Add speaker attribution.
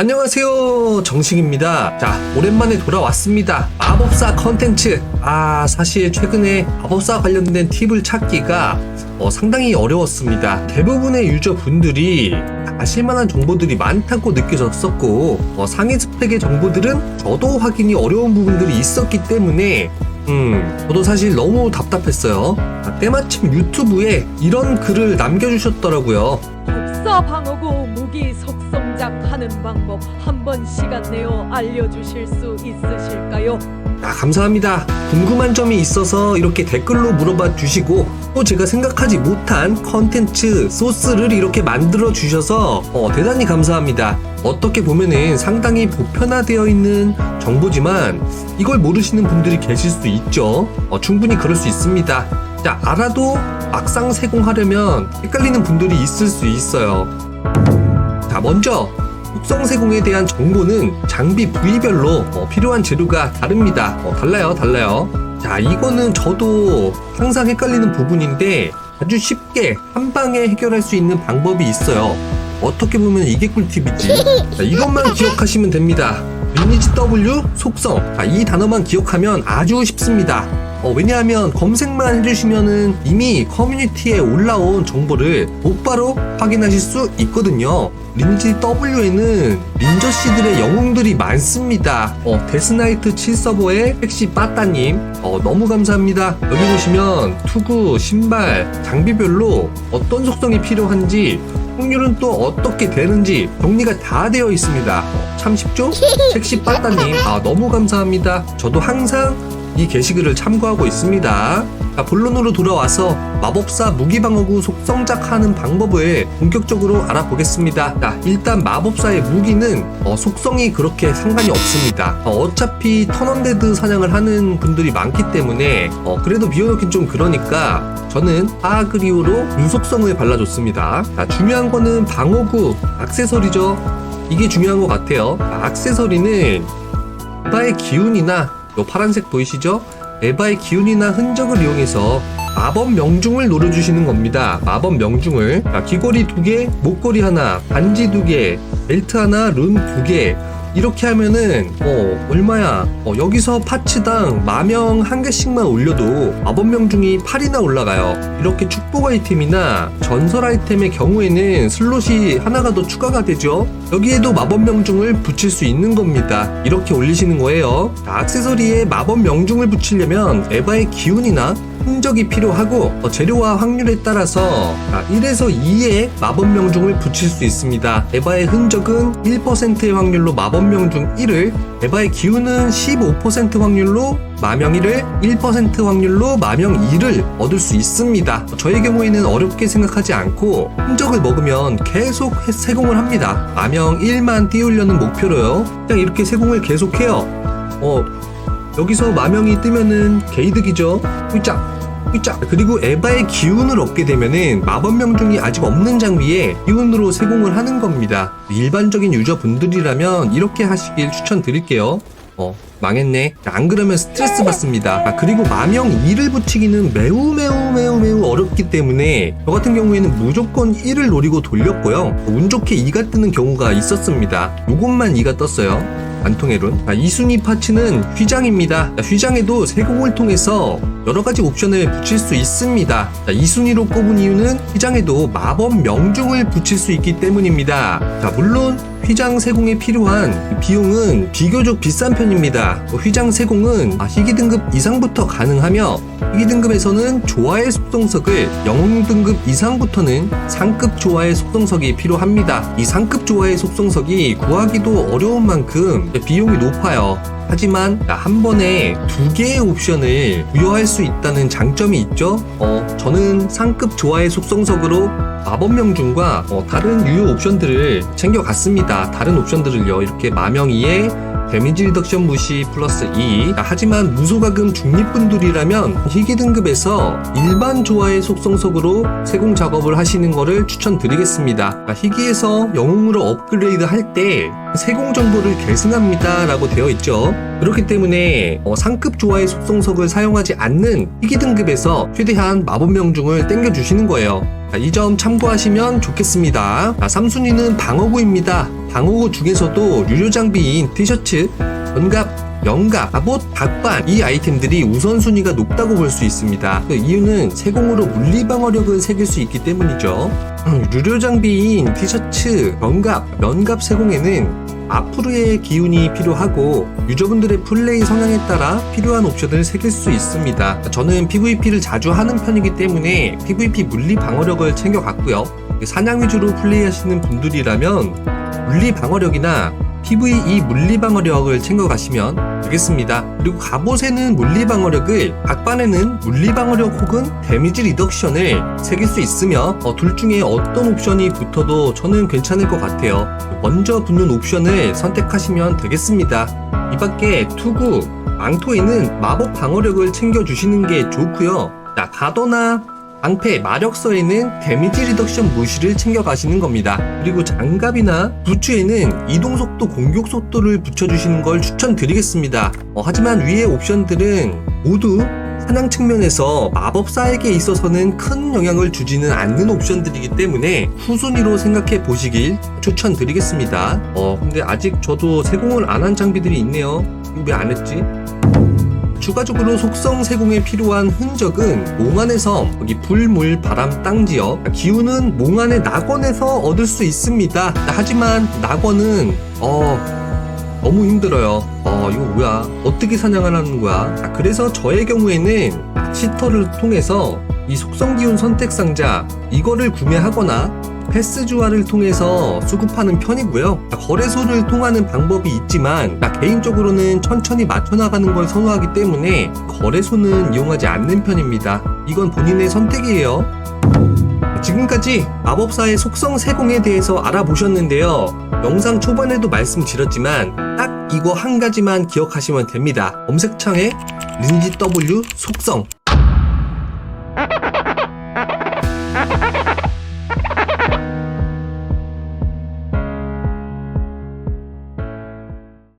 Speaker 1: 안녕하세요. 정식입니다. 자 오랜만에 돌아왔습니다. 마법사 컨텐츠. 아 사실 최근에 마법사 관련된 팁을 찾기가 어, 상당히 어려웠습니다. 대부분의 유저분들이 아실만한 정보들이 많다고 느껴졌었고 어, 상위 스펙의 정보들은 저도 확인이 어려운 부분들이 있었기 때문에 음, 저도 사실 너무 답답했어요. 아, 때마침 유튜브에 이런 글을 남겨주셨더라고요.
Speaker 2: 법사 방어구 무기 석성작 하는 방법 한번 시간 내어 알려주실 수 있으실까요?
Speaker 1: 아, 감사합니다. 궁금한 점이 있어서 이렇게 댓글로 물어봐 주시고 또 제가 생각하지 못한 컨텐츠 소스를 이렇게 만들어 주셔서 어, 대단히 감사합니다. 어떻게 보면은 상당히 보편화되어 있는 정보지만 이걸 모르시는 분들이 계실 수 있죠. 어, 충분히 그럴 수 있습니다. 자, 알아도 막상 세공하려면 헷갈리는 분들이 있을 수 있어요. 자, 먼저 육성세공에 대한 정보는 장비 부위별로 어, 필요한 재료가 다릅니다. 어, 달라요, 달라요. 자, 이거는 저도 항상 헷갈리는 부분인데 아주 쉽게 한 방에 해결할 수 있는 방법이 있어요. 어떻게 보면 이게 꿀팁이지. 자, 이것만 기억하시면 됩니다. 리니지 W 속성. 자, 이 단어만 기억하면 아주 쉽습니다. 어, 왜냐하면 검색만 해주시면은 이미 커뮤니티에 올라온 정보를 곧바로 확인하실 수 있거든요. 린지 W에는 린저 씨들의 영웅들이 많습니다. 어, 데스나이트 7서버의 택시 빠따님, 어, 너무 감사합니다. 여기 보시면 투구, 신발, 장비별로 어떤 속성이 필요한지 확률은 또 어떻게 되는지 정리가 다 되어 있습니다. 참 쉽죠? 택시 빠따님, 아, 너무 감사합니다. 저도 항상 이 게시글을 참고하고 있습니다. 자, 본론으로 돌아와서 마법사 무기방어구 속성작하는 방법을 본격적으로 알아보겠습니다. 자, 일단 마법사의 무기는 어, 속성이 그렇게 상관이 없습니다. 어, 차피 턴언데드 사냥을 하는 분들이 많기 때문에 어, 그래도 비워놓긴 좀 그러니까 저는 아그리오로 유속성을 발라줬습니다. 자, 중요한 거는 방어구, 액세서리죠. 이게 중요한 것 같아요. 아, 액세서리는 에바의 기운이나 요 파란색 보이시죠? 에바의 기운이나 흔적을 이용해서 마법 명중을 노려주시는 겁니다. 마법 명중을. 자, 귀걸이 두 개, 목걸이 하나, 반지 두 개, 벨트 하나, 룬 두 개. 이렇게 하면은 어 얼마야? 어, 여기서 파츠당 마명 한 개씩만 올려도 마법 명중이 8이나 올라가요. 이렇게 축복 아이템이나 전설 아이템의 경우에는 슬롯이 하나가 더 추가가 되죠. 여기에도 마법 명중을 붙일 수 있는 겁니다. 이렇게 올리시는 거예요. 자, 액세서리에 마법 명중을 붙이려면 에바의 기운이나 흔적이 필요하고 어, 재료와 확률에 따라서 1에서 2의 마법 명중을 붙일 수 있습니다. 에바의 흔적은 1%의 확률로 마법 명중 1을, 에바의 기운은 15% 확률로 마명 1을, 1% 확률로 마명 2를 얻을 수 있습니다. 저의 경우에는 어렵게 생각하지 않고 흔적을 먹으면 계속 해- 세공을 합니다. 마명 1만 띄우려는 목표로요. 그냥 이렇게 세공을 계속해요. 어, 여기서 마명이 뜨면은 게이득이죠. 훌짝. 훌짝. 그리고 에바의 기운을 얻게 되면은 마법 명 중이 아직 없는 장비에 기운으로 세공을 하는 겁니다. 일반적인 유저분들이라면 이렇게 하시길 추천드릴게요. 어, 망했네. 안 그러면 스트레스 받습니다. 아, 그리고 마명 2를 붙이기는 매우 매우 매우 매우 어렵기 때문에 저 같은 경우에는 무조건 1을 노리고 돌렸고요. 운 좋게 2가 뜨는 경우가 있었습니다. 요것만 2가 떴어요. 안통해론. 아, 이순위 파츠는 휘장입니다. 자, 휘장에도 세공을 통해서 여러 가지 옵션을 붙일 수 있습니다. 자, 이순위로 꼽은 이유는 휘장에도 마법 명중을 붙일 수 있기 때문입니다. 자, 물론 휘장 세공에 필요한 비용은 비교적 비싼 편입니다. 뭐 휘장 세공은 아, 희귀 등급 이상부터 가능하며 희귀 등급에서는 조화의 속성석을 영웅 등급 이상부터는 상급 조화의 속성석이 필요합니다. 이 상급 조화의 속성석이 구하기도 어려운 만큼 비용이 높아요. 하지만 한 번에 두 개의 옵션을 부여할 수 있다는 장점이 있죠. 어, 저는 상급 조화의 속성석으로 마법 명중과 어, 다른 유효 옵션들을 챙겨갔습니다. 다른 옵션들을요. 이렇게 마명이에 데미지 리덕션 무시 플러스 2 하지만 무소가금 중립분들이라면 희귀 등급에서 일반 조화의 속성석으로 세공 작업을 하시는 것을 추천드리겠습니다 희귀에서 영웅으로 업그레이드 할 때 세공 정보를 계승합니다 라고 되어 있죠 그렇기 때문에 어, 상급 조화의 속성석을 사용하지 않는 희귀 등급에서 최대한 마법 명중을 땡겨주시는 거예요 이 점 참고하시면 좋겠습니다. 자, 3순위는 방어구입니다. 방어구 중에서도 유료 장비인 티셔츠, 견갑, 영갑, 갑옷, 각반 이 아이템들이 우선순위가 높다고 볼 수 있습니다. 그 이유는 세공으로 물리방어력을 새길 수 있기 때문이죠. 음, 유료 장비인 티셔츠, 견갑, 면갑 세공에는 앞으로의 기운이 필요하고 유저분들의 플레이 성향에 따라 필요한 옵션을 새길 수 있습니다. 저는 PVP를 자주 하는 편이기 때문에 PVP 물리 방어력을 챙겨갔고요. 사냥 위주로 플레이하시는 분들이라면 물리 방어력이나 PVE 물리 방어력을 챙겨가시면 되겠습니다. 그리고 갑옷에는 물리 방어력을, 각반에는 물리 방어력 혹은 데미지 리덕션을 새길 수 있으며 어, 둘 중에 어떤 옵션이 붙어도 저는 괜찮을 것 같아요. 먼저 붙는 옵션을 선택하시면 되겠습니다. 이 밖에 투구, 망토에는 마법 방어력을 챙겨주시는 게 좋고요. 자, 가더나 방패, 마력서에는 데미지 리덕션 무시를 챙겨가시는 겁니다. 그리고 장갑이나 부츠에는 이동속도, 공격속도를 붙여주시는 걸 추천드리겠습니다. 어, 하지만 위의 옵션들은 모두 사냥 측면에서 마법사에게 있어서는 큰 영향을 주지는 않는 옵션들이기 때문에 후순위로 생각해 보시길 추천드리겠습니다. 어, 근데 아직 저도 세공을 안 한 장비들이 있네요. 왜 안 했지? 추가적으로 속성 세공에 필요한 흔적은 섬, 여기 불, 물, 바람, 땅 지역. 기운은 몽환의 낙원에서 얻을 수 있습니다. 하지만 낙원은 어 너무 힘들어요. 어 이거 뭐야? 어떻게 사냥을 하는 거야? 아, 그래서 저의 경우에는 낚시터를 통해서 이 속성 기운 선택 상자 이거를 구매하거나 패스주화를 통해서 수급하는 편이고요. 거래소를 통하는 방법이 있지만 나 개인적으로는 천천히 맞춰나가는 걸 선호하기 때문에 거래소는 이용하지 않는 편입니다. 이건 본인의 선택이에요. 지금까지 마법사의 속성 세공에 대해서 알아보셨는데요. 영상 초반에도 말씀드렸지만 딱 이거 한 가지만 기억하시면 됩니다. 검색창에 린지 W 속성